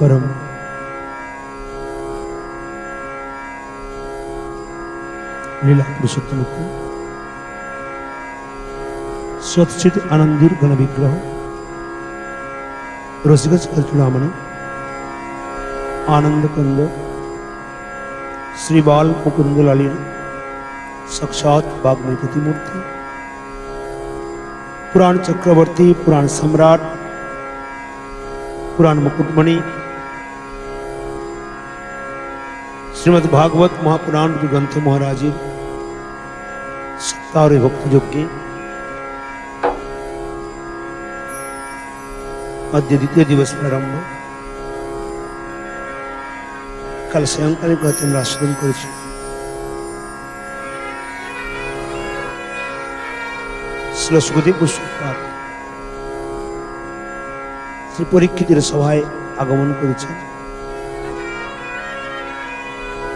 परम लीला पुरुषोत्तम स्वच्छित आनंदीर गण विग्रह रसिकच अर्चुनामणि आनंद कंद श्री बाल मुकुंद लालीन साक्षात वाग्मयपति मूर्ति पुराण चक्रवर्ती पुराण सम्राट पुराण मुकुटमणि শ্রীমদ ভাগবত মহাপুরাণ গ্রন্থ মহারাজের সপ্তাহ ভক্তিযজ্ঞে আদ্য দ্বিতীয় দিবস প্রারম্ভ কাল সায়ংকালে কথা আমরা আস্বাদন করেছি সুখদেব পুষ্পাত শ্রী পরীক্ষিতের সভায় আগমন করেছেন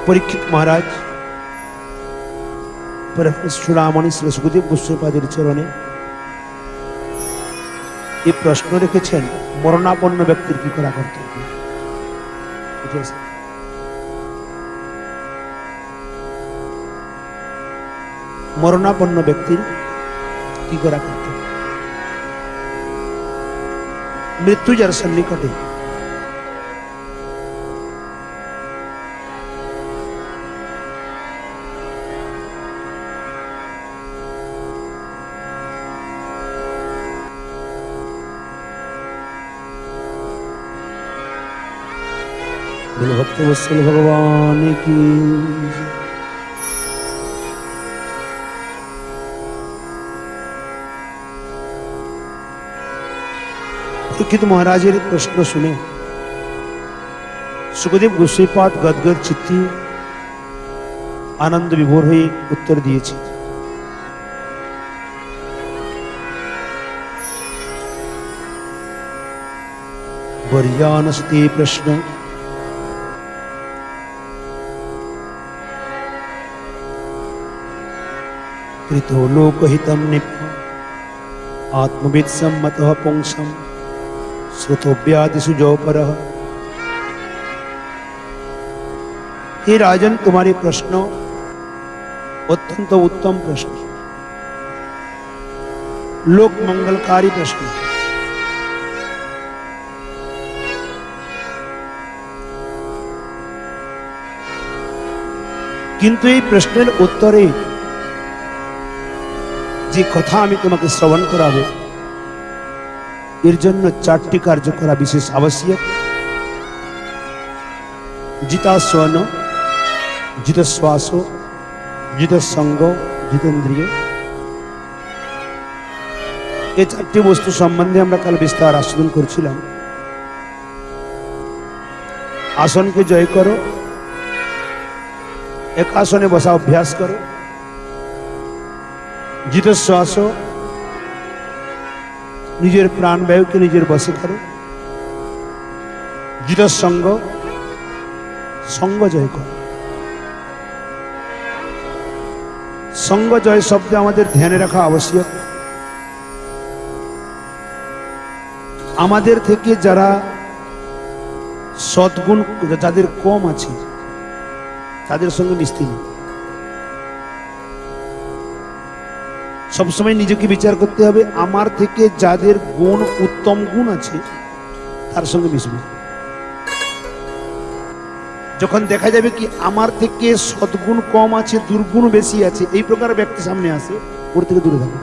পরীক্ষিত মহারাজ চূড়ামণি শ্রী সুখদেব গোস্বামীপাদের চরণে এই প্রশ্ন রেখেছেন মরণাপন্ন ব্যক্তির কি করা কর্তব্য? মরণাপন্ন ব্যক্তির কি করা কর্তব্য? মৃত্যু যার সন্নিকটে। बोलो भक्त वत्सल भगवान की পরীক্ষিত মহারাজের প্রশ্ন শুনে সুখদেব গোস্বীপাদ গদগদ চিত্তি আনন্দ বিভোর হয়ে উত্তর দিয়েছে বর্যানস্তে প্রশ্ন कृतो लोकहितं निप् आत्मविद सम्मतः पुंसं श्रुतोव्यादिषु जौपरः हे राजन तुम्हारे प्रश्न अत्यंत उत्तम प्रश्न लोक मंगलकारी प्रश्न কিন্তু এই প্রশ্নের উত্তরে যে কথা আমি তোমাকে শ্রবণ করাবো, এর জন্য চারটি কার্য করা বিশেষ আবশ্যক। জিতাস্বন জিতশ্বাস, জিতসঙ্গ, জিতেন্দ্রিয়। এই চারটি বস্তু সম্বন্ধে আমরা কাল বিস্তার আস্বাদন করছিলাম। আসনকে জয় করো, এক আসনে বসা অভ্যাস করো। জিতশ্বাস নিজের প্রাণ বায়ুকে নিজের বসে করো জিতসঙ্গ সঙ্গ জয় করো। সঙ্গ জয় শব্দে আমাদের ধ্যানে রাখা আবশ্যক। আমাদের থেকে যারা সদ্গুণ, যাদের কম আছে, তাদের সঙ্গে মিশতে নেই সবসময় নিজেকে বিচার করতে হবে। আমার থেকে যাদের গুণ, উত্তম গুণ আছে, তার সঙ্গে মিশবে। যখন দেখা যাবে কি আমার থেকে সদ্গুণ কম আছে, দুর্গুণ বেশি আছে, এই প্রকার ব্যক্তি সামনে আসে, ওর থেকে দূরে থাকবে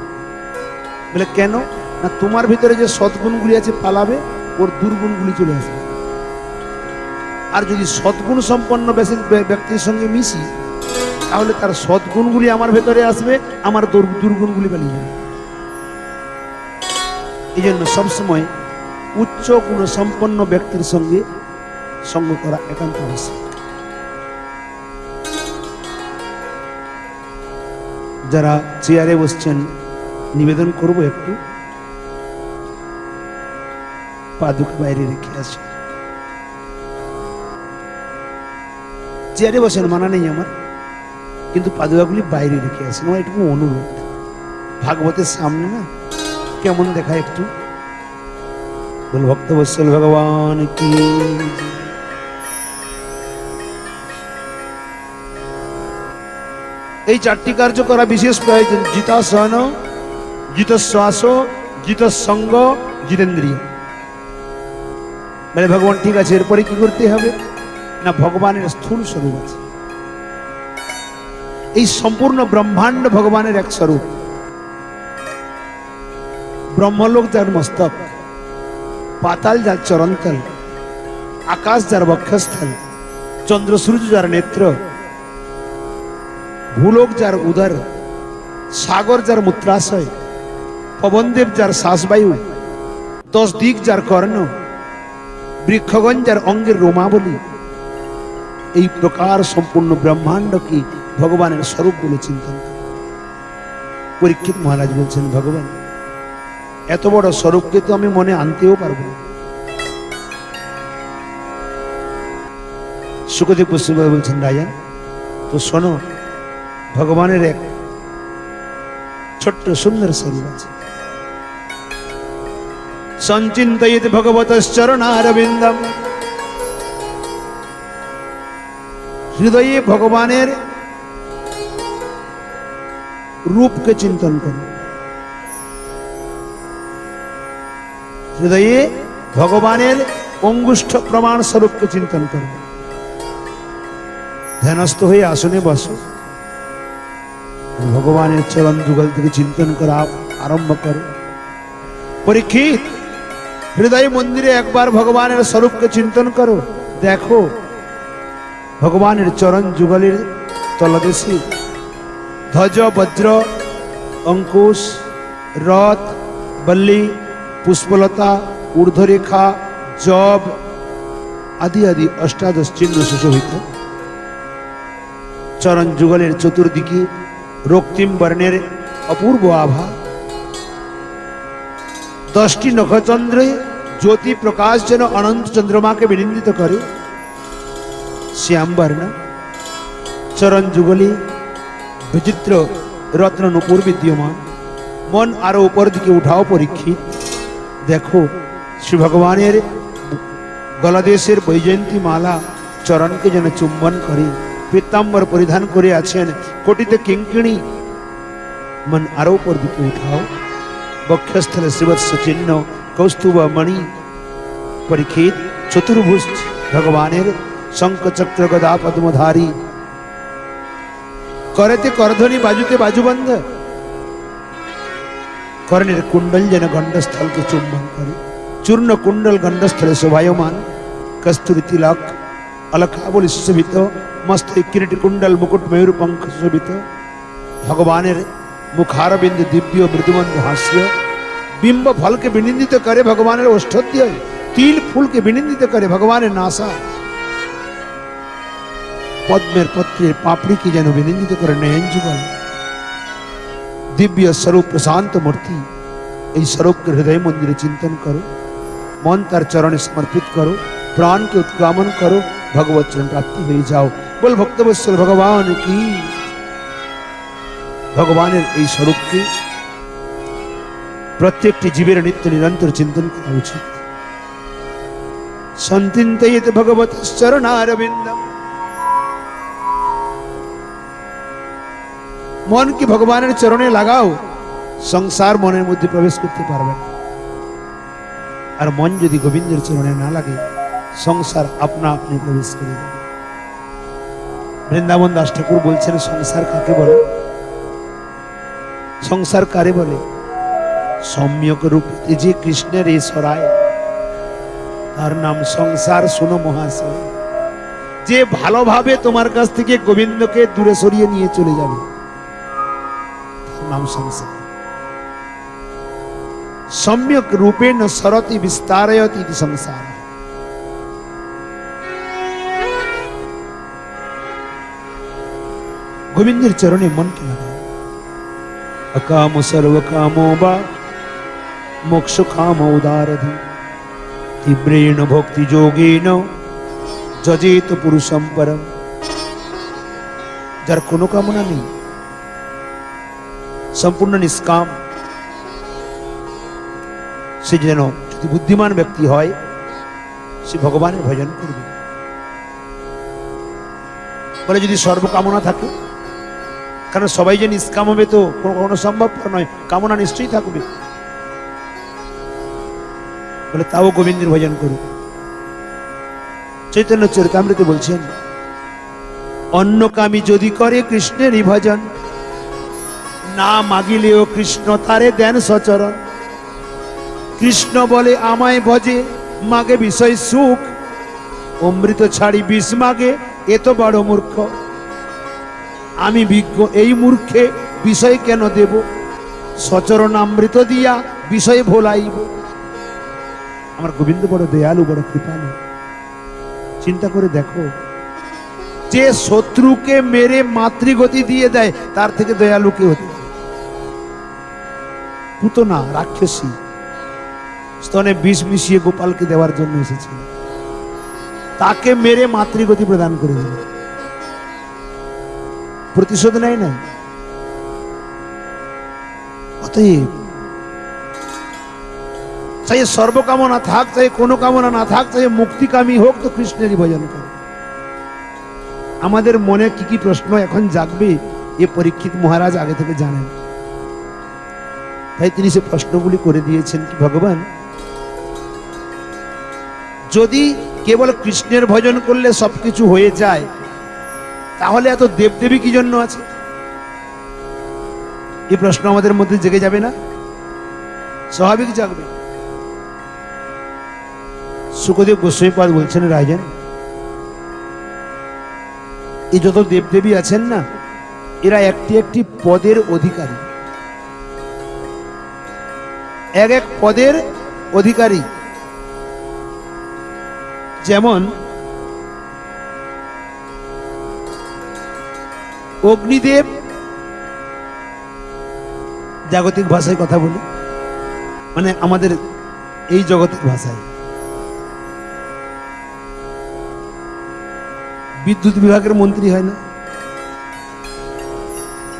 বলে, কেন? না, তোমার ভিতরে যে সদ্গুণগুলি আছে, পালাবে, ওর দুর্গুণগুলি চলে আসবে। আর যদি সদ্গুণ সম্পন্ন ব্যক্তির সঙ্গে মিশি তাহলে তার সদ্গুণগুলি আমার ভেতরে আসবে, আমার দুর- দুর্গুণগুলি পালিয়ে যাবে এই জন্য সবসময় উচ্চ গুণ সম্পন্ন ব্যক্তির সঙ্গে সঙ্গ করা একান্ত যারা চেয়ারে বসছেন, নিবেদন করব একটু। পাদুক বাইরে রেখে আসে। চেয়ারে বসেন, মানা নেই আমার। কিন্তু পাদুকাগুলি বাইরে রেখে আসেন আমার এটুকু অনুরোধ। ভাগবতের সামনে না, কেমন দেখায় একটু? বল ভক্তবৎসল ভগবান কি? এই চারটি কার্য করা বিশেষ প্রয়োজন। জিতাসন, জিতশ্বাস, জিতসঙ্গ, জিতেন্দ্রিয়। মানে ভগবান ঠিক আছে, এরপরে কি করতে হবে? না, ভগবানের স্থূল স্বরূপ আছে। এই সম্পূর্ণ ব্রহ্মাণ্ড ভগবানের এক স্বরূপ। ব্রহ্মলোক যার মস্তক, পাতাল যার চরণতল, আকাশ যার বক্ষস্থল, চন্দ্র সূর্য যার নেত্র, ভূলোক যার উদর, সাগর যার মূত্রাশয়, পবনদেব যার শ্বাসবায়ু, দশ দিক যার কর্ণ, বৃক্ষগণ যার অঙ্গের রোমাবলী। এই প্রকার সম্পূর্ণ ব্রহ্মাণ্ড কি ভগবানের স্বরূপ বলে চিন্তন। পরীক্ষিত মহারাজ বলছেন, ভগবান, এত বড় স্বরূপকে তো আমি মনে আনতেও পারব সুখদেব পশ্চিমবঙ্গ বলছেন, রাজা, তো শোনো, ভগবানের এক ছোট্ট সুন্দর স্বরূপ আছে। সঞ্চিন্তয়িত ভগবত চরণারবিন্দম হৃদয়ে ভগবানের রূপকে চিন্তন করো হৃদয়ে ভগবানের অঙ্গুষ্ঠ প্রমাণ স্বরূপকে চিন্তন করো ধ্যানস্থ হয়ে আসনে বসো ভগবানের চরণ যুগল থেকে চিন্তন করা আরম্ভ করো পরীক্ষিত হৃদয় মন্দিরে একবার ভগবানের স্বরূপকে চিন্তন করো দেখো ভগবানের চরণ যুগলের তলদেশে ধ্বজ বজ্র অঙ্কুশ রথ বল্লী পুষ্পলতা ঊর্ধ্বরেখা জব আদি আদি অষ্টাদশ চিহ্ন সুশোভিত চরণ যুগলের চতুর্দিকে রক্তিম বর্ণের অপূর্ব আভা দশটি নখচন্দ্রে জ্যোতি প্রকাশ যেন অনন্ত চন্দ্রমাকে বিনিন্দিত করে শ্যামবর্ণ চরণ যুগলি বিচিত্র রত্ন নুপুর বিদ্যমান মন আরও উপর দিকে উঠাও পরীক্ষিত দেখো শ্রী ভগবানের গলাদেশের বৈজয়ন্তী মালা চরণকে যেন চুম্বন করে পীতাম্বর পরিধান করে আছেন কোটিতে কিঙ্কিণী মন আরও উপর দিকে উঠাও বক্ষস্থলে শ্রীবৎস চিহ্ন কৌস্তুভ মণি পরীক্ষিত চতুর্ভুজ ভগবানের শঙ্খ চক্র গদা পদ্মধারী করেতে করধ্বনি বাজুতে বাজুবন্ধ কর্ণের কুণ্ডল যেন গণ্ডস্থলকে চুম্বন করে। চূর্ণ কুণ্ডল গণ্ডস্থলে শোভায়মান। কস্তুরী তিলক, অলকাবলী সুশোভিত, মস্তে কিরীটি কুণ্ডল মুকুট ময়ূর পঙ্খ সুশোভিত ভগবানের মুখারবিন্দু দিব্য মৃদুমন্দ হাস্য। বিম্ব ফলকে বিনিন্দিত করে ভগবানের ওষ্ঠদ্য তিল ফুলকে বিনিন্দিত করে ভগবানের নাসা। পদ্মের পত্রের পাপড়িকে যেন বিনিন্দিত করে নয়ন যুগল দিব্য স্বরূপ প্রশান্ত মূর্তি এই স্বরূপকে হৃদয় মন্দিরে চিন্তন করো মন তার চরণে সমর্পিত করো প্রাণকে উৎক্রামন করো ভগবত চরণ প্রাপ্তি হয়ে যাও বল ভক্তবৎসল ভগবান কি ভগবানের এই স্বরূপকে প্রত্যেকটি জীবের নিত্য নিরন্তর চিন্তন করা উচিত সন্তিন্তয়িত ভগবত চরণারবিন্দম মনকে ভগবানের চরণে লাগাও, সংসার মনের মধ্যে প্রবেশ করতে পারবে না। আর মন যদি গোবিন্দের চরণে না লাগে, সংসার আপনা আপনি প্রবেশ করে যাবে। বৃন্দাবন দাস ঠাকুর বলছেন, সংসার কাকে বলে? সংসার কারে বলে? সম্যক রূপে যে কৃষ্ণের এ সরায়, তার নাম সংসার, শোনো মহাশয়। যে ভালোভাবে তোমার কাছ থেকে গোবিন্দকে দূরে সরিয়ে নিয়ে চলে যাবে मांस सम्यक रूपे न सरति विस्तारयती संसार। गोविंद चरण मन के लगा अकाम सर्व कामो बा मोक्ष काम उदार धी तीव्रेण भक्ति जोगे न जजेत पुरुषम परम। जर कोनो कामना नहीं। সম্পূর্ণ নিষ্কাম। সে যেন যদি বুদ্ধিমান ব্যক্তি হয়, সে ভগবানের ভজন করবে। বলে যদি সর্বকামনা থাকে, কারণ সবাই যে নিষ্কাম হবে তো কোনো কোনো সম্ভব নয়, কামনা নিশ্চয়ই থাকবে। বলে তাও গোবিন্দের ভজন করুক চৈতন্য চরিতামৃতে বলছেন অন্য কামি যদি করে কৃষ্ণেরই ভজন না মাগিলেও কৃষ্ণ তারে দেন সচরণ। কৃষ্ণ বলে, আমায় ভজে মাগে বিষয় সুখ। অমৃত ছাড়ি বিষ মাগে এত বড় মূর্খ। আমি বিজ্ঞ, এই মূর্খে বিষয় কেন দেব? সচরণ অমৃত দিয়া বিষয় ভোলাইব। আমার গোবিন্দ বড় দয়ালু, বড় কৃপালু। চিন্তা করে দেখো, যে শত্রুকে মেরে মাতৃগতি দিয়ে দেয়, তার থেকে দয়ালু কে হতে? পুতনা রাক্ষসী। স্তনে বিষ মিশিয়ে গোপালকে দেওয়ার জন্য এসেছিল। তাকে মেরে মাতৃগতি প্রদান করে দিল। প্রতিশোধ নেয় নাই? অতএব, চাই সর্বকামনা থাক, চাই কোনো কামনা না থাক, চাই মুক্তিকামী হোক তো কৃষ্ণেরই ভজন করে। আমাদের মনে কি কি প্রশ্ন এখন জাগবে, এ পরীক্ষিত মহারাজ আগে থেকে জানেন। তাই তিনি সে প্রশ্নগুলি করে দিয়েছেন কি ভগবান? যদি কেবল কৃষ্ণের ভজন করলে সবকিছু হয়ে যায়, তাহলে এত দেবদেবী কি জন্য আছে? এই প্রশ্ন আমাদের মধ্যে জেগে যাবে না? স্বাভাবিক জাগবে। সুখদেব গোস্বাইপাদ বলছেন, রাজন, এই যত দেবদেবী আছেন না, এরা একটি একটি পদের অধিকারী। এক এক পদের অধিকারী। যেমন, অগ্নিদেব, জাগতিক ভাষায় কথা বলি মানে আমাদের এই জগতের ভাষায়। বিদ্যুৎ বিভাগের মন্ত্রী হয় না।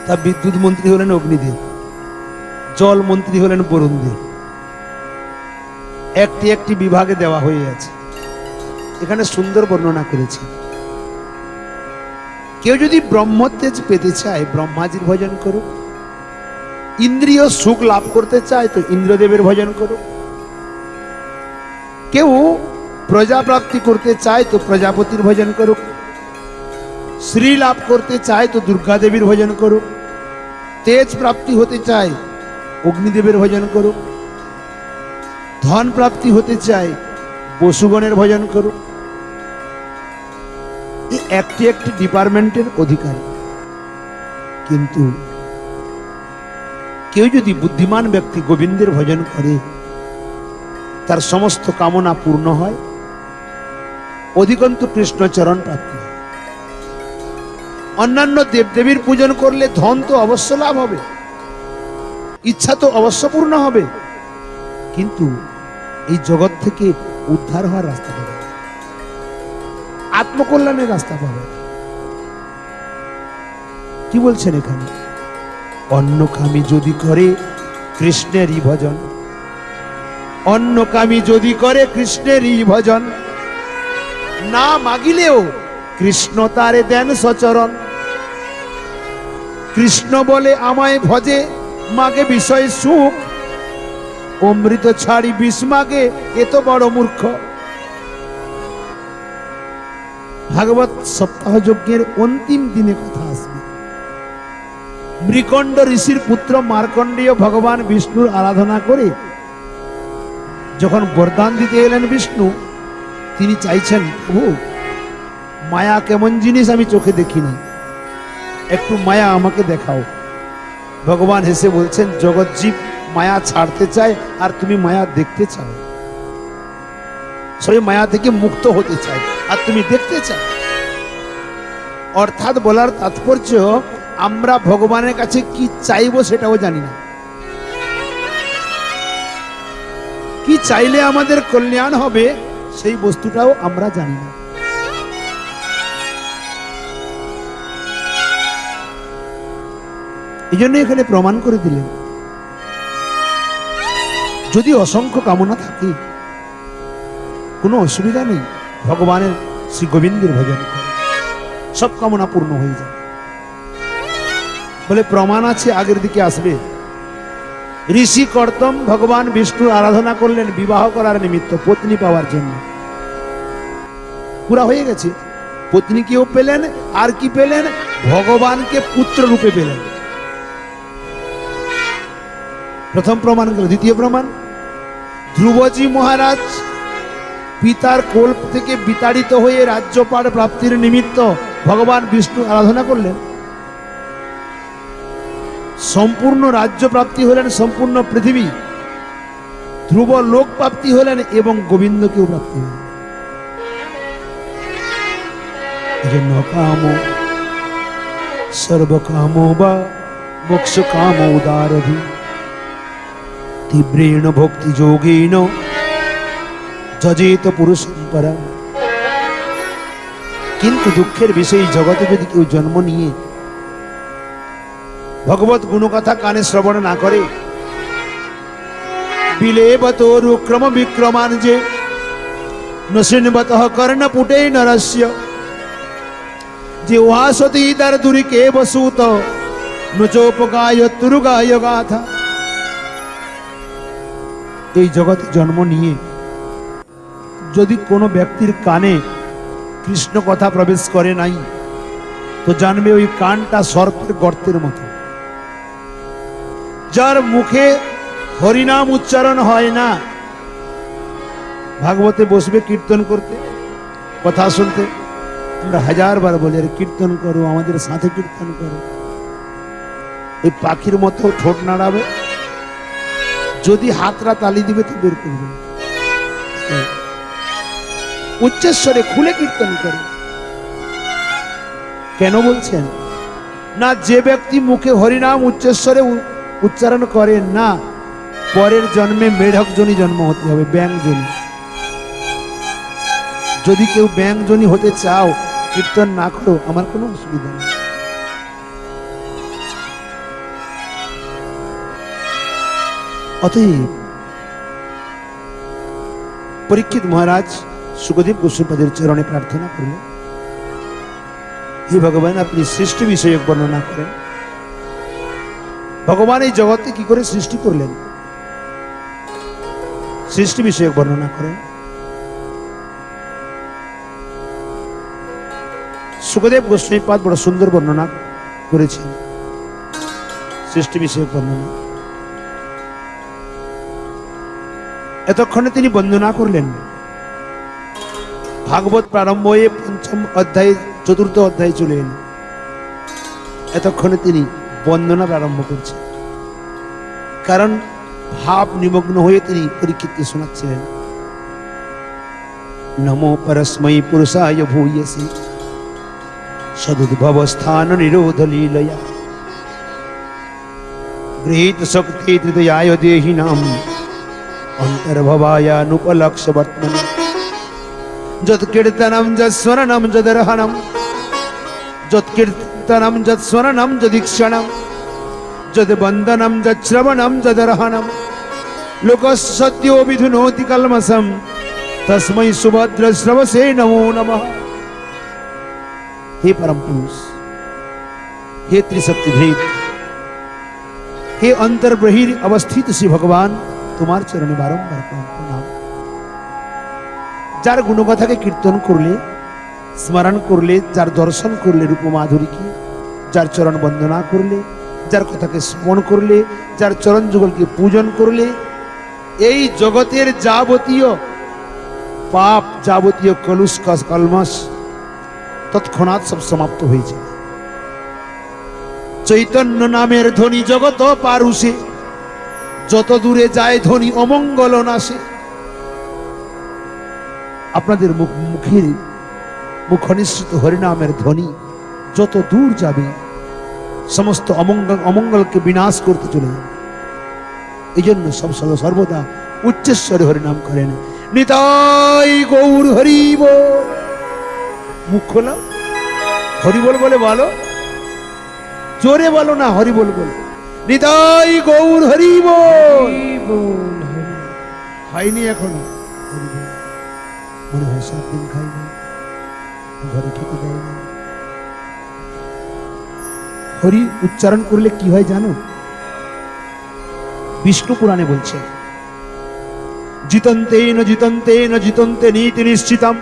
তা বিদ্যুৎ মন্ত্রী হলেন অগ্নিদেব। জল মন্ত্রী হলেন বরুণদেব একটি একটি বিভাগে দেওয়া হয়ে আছে। এখানে সুন্দর বর্ণনা করেছে। কেউ যদি ব্রহ্মতেজ পেতে চায়, ব্রহ্মাজির ভজন করুক। ইন্দ্রিয় সুখ লাভ করতে চায়, তো ইন্দ্রদেবের ভজন করুক। কেউ প্রজাপ্রাপ্তি করতে চায়, তো প্রজাপতির ভজন করুক। শ্রী লাভ করতে চায়, তো দুর্গা দেবীর ভজন করুক। তেজ প্রাপ্তি হতে চায় অগ্নিদেবের ভজন করুক। ধন প্রাপ্তি হতে চায় বসুগণের ভজন করুক। একটি একটি ডিপার্টমেন্টের অধিকারী। কিন্তু কেউ যদি বুদ্ধিমান ব্যক্তি গোবিন্দের ভজন করে, তার সমস্ত কামনা পূর্ণ হয়। অধিকন্তু কৃষ্ণচরণ প্রাপ্তি হয়। অন্যান্য দেবদেবীর পূজন করলে ধন তো অবশ্য লাভ হবে। ইচ্ছা তো অবশ্য পূর্ণ হবে। কিন্তু এই জগৎ থেকে উদ্ধার হওয়ার রাস্তা পাবে। আত্মকল্যাণের রাস্তা পাবে। কি বলছেন এখানে? অন্য কামি যদি করে কৃষ্ণেরই ভজন। কামি যদি করে কৃষ্ণেরই ভজন। না মাগিলেও কৃষ্ণ তারে দেন সচরণ। কৃষ্ণ বলে আমায় ভজে। মাগে বিষয় সুখ, অমৃত ছাড়ি বিষ মাগে, এ তো বড় মূর্খ। ভাগবত সপ্তাহ যজ্ঞের অন্তিম দিনে কথা আসবে মৃকণ্ড ঋষির পুত্র মার্কণ্ডেয় ভগবান বিষ্ণুর আরাধনা করে যখন বরদান দিতে এলেন বিষ্ণু, তিনি চাইছেন, প্রভু, মায়া কেমন জিনিস আমি চোখে দেখিনি একটু মায়া আমাকে দেখাও। ভগবান হেসে বলছেন জগৎজীব মায়া ছাড়তে চায় আর তুমি মায়া দেখতে চাও। সবাই মায়া থেকে মুক্ত হতে চায় আর তুমি দেখতে চাও। অর্থাৎ বলার তাৎপর্য, আমরা ভগবানের কাছে কি চাইব সেটাও জানি না। কি চাইলে আমাদের কল্যাণ হবে সেই বস্তুটাও আমরা জানি না। এই জন্য এখানে প্রমাণ করে দিলেন। যদি অসংখ্য কামনা থাকে, কোনো অসুবিধা নেই। ভগবানের শ্রী গোবিন্দের ভজন করে। সব কামনা পূর্ণ হয়ে যায় বলে প্রমাণ আছে, আগের দিকে আসবে। ঋষি কর্তম ভগবান বিষ্ণুর আরাধনা করলেন বিবাহ করার নিমিত্ত পত্নী পাওয়ার জন্য। পুরা হয়ে গেছে। পত্নীকেও পেলেন, আর কি পেলেন? ভগবানকে পুত্র রূপে পেলেন। প্রথম প্রমাণ গেল দ্বিতীয় প্রমাণ, ধ্রুবজি মহারাজ পিতার কোল থেকে বিতাড়িত হয়ে রাজ্যপাঠ প্রাপ্তির নিমিত্ত ভগবান বিষ্ণু আরাধনা করলেন। সম্পূর্ণ রাজ্য প্রাপ্তি হলেন সম্পূর্ণ পৃথিবী। ধ্রুব লোক প্রাপ্তি হলেন এবং গোবিন্দকেও প্রাপ্তি হলেন। এজন্য কাম, সর্বকাম বা মোক্ষ কাম উদারধি। তীব্রেণ ভক্তি যোগেন যজেত পুরুষ পরা কিন্তু দুঃখের বিষয় জগতে যদি কেউ জন্ম নিয়ে ভগবত গুণকথা কানে শ্রবণ না করে, বিলেবত রুক্রম বিক্রমান যে নৃণবত কর্ণপুটে নরস্য। যে ওহাসতি তার দুরিকে বসুত নুচোপগায় তুরুগায় গাথা। এই জগতে জন্ম নিয়ে। যদি কোনো ব্যক্তির কানে কৃষ্ণ কথা প্রবেশ করে নাই, তো জানবে ওই কানটা সর্পের গর্তের মতো। যার মুখে হরিনাম উচ্চারণ হয় না, ভাগবতে বসবে কীর্তন করতে, কথা শুনতে। আমরা হাজার বার বলি, আরে কীর্তন করো, আমাদের সাথে কীর্তন করো। এই পাখির মতো ঠোঁট নাড়াবে। যদি হাতরা তালি দিবে তো বের করবে। উচ্চস্বরে খুলে কীর্তন করে। কেন বলছেন? না, যে ব্যক্তি মুখে হরিনাম উচ্চস্বরে উ- উচ্চারণ করে, না, পরের জন্মে মেঢক জনি জন্ম হতে হবে ব্যাং জনি যদি কেউ ব্যাং জনি হতে চাও, কীর্তন না করো, আমার কোনো অসুবিধা নেই। অতএব পরীক্ষিত মহারাজ সুখদেব গোস্বামীদের চরণে প্রার্থনা করলেন হে ভগবান, আপনি সৃষ্টি বিষয়ে বর্ণনা করেন। ভগবান এই জগতে কি করে সৃষ্টি করলেন? সৃষ্টি বিষয়ক বর্ণনা করেন। সুখদেব গোস্বামী পাদ বড় সুন্দর বর্ণনা করেছেন। সৃষ্টি বিষয়ক বর্ণনা। এতক্ষণে তিনি বন্দনা করলেন। ভাগবত প্রারম্ভ হয়ে পঞ্চম অধ্যায়, চতুর্থ অধ্যায় চলে এলেন। এতক্ষণে তিনি বন্দনা প্রারম্ভ করছেন। কারণ ভাব নিমগ্ন হয়ে তিনি পরীক্ষিতকে শোনাচ্ছিলেন। নমো পরস্মৈ পুরুষায় ভূয়সি। সদুদ্ভব স্থান নিরোধ লীলয়া। গৃহীত শক্তি তৃতীয়ায় দেহি নাম अन्तर्भवायानुपलक्षवर्त्मनम् यत्कीर्तनं यत्स्मरणं यदर्हणं यत्कीर्तनं यत्स्मरणं यदीक्षणं यद्वन्दनं यच्छ्रवणं यदर्हणं लोकसत्यो विधुनोति कल्मसम तस्मै सुभद्रश्रवसे नमो नमः। हे परम पुरुष, हे त्रिशक्तिभेद हे अंतर्ब्रहिर अवस्थित श्री भगवान তোমার চরণে বারংবার প্রণাম যার গুণকথাকে কীর্তন করলে, স্মরণ করলে, যার দর্শন করলে রূপ মাধুরীকে যার চরণ বন্দনা করলে, যার কথাকে স্মরণ করলে, যার চরণ যুগলকে পূজন করলে, এই জগতের যাবতীয় পাপ, যাবতীয় কলুষ কলমস তৎক্ষণাৎ সব সমাপ্ত হয়ে যায়। চৈতন্য নামের ধ্বনি জগত পারুষে। যত দূরে যায় ধ্বনি অমঙ্গল নাশে। আপনাদের মুখ মুখের মুখনিশ্চিত হরিনামের ধ্বনি যত দূর যাবে, সমস্ত অমঙ্গল অমঙ্গলকে বিনাশ করতে চলে যাবে। এই জন্য সব সর্ব- সর্বদা উচ্চেশ্বরে হরিনাম করেন। নিতাই গৌর হরিব। মুখ খোলা হরিবল বলে বলো। জোরে বলো না হরিবল বলো। নিতাই গৌর হরিব হয়নি এখনও। মনে হয় সাত দিন খাই না ঘরে খেতে দেয় না। হরি উচ্চারণ করলে কি হয় জানো? বিষ্ণু পুরাণে বলছে জিতন্তে ন জিতন্তে ন জিতন্তে নীতি নিশ্চিতম।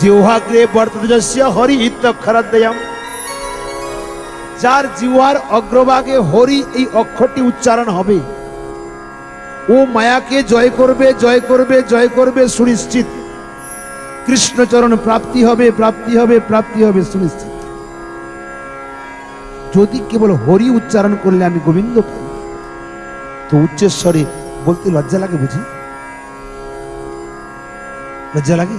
জিহ্বাগ্রে বর্তযস্য হরি ইত্যক্ষরাদ্বয়ম যার জিওয়ার অগ্রভাগে হরি এই অক্ষরটি উচ্চারণ হবে। ও মায়াকে জয় করবে জয় করবে জয় করবে সুনিশ্চিত। কৃষ্ণচরণ প্রাপ্তি হবে প্রাপ্তি হবে প্রাপ্তি হবে সুনিশ্চিত। যদি কেবল হরি উচ্চারণ করলে আমি গোবিন্দ পাই, তো উচ্চস্বরে বলতে লজ্জা লাগে বুঝি? লজ্জা লাগে?